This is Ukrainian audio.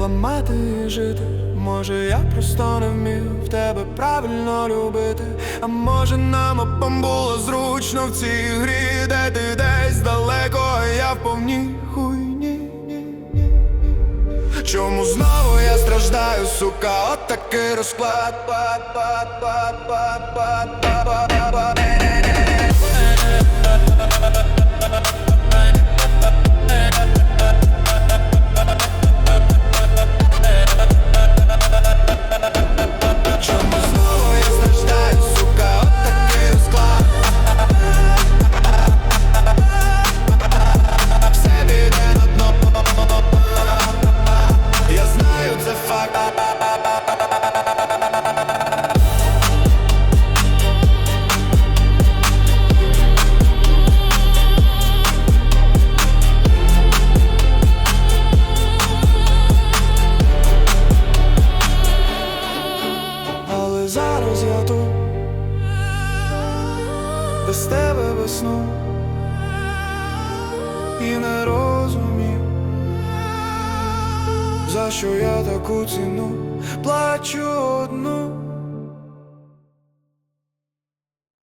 ламати і жити. Може, я просто не вмів тебе правильно любити. А може, нам обом було зручно в цій грі, де ти десь далеко, а я в повній хуйні. Чому знову я страждаю, сука, от такий розклад. Зараз я тут. Без тебе весну І не розумів, за що я таку ціну. Плачу одну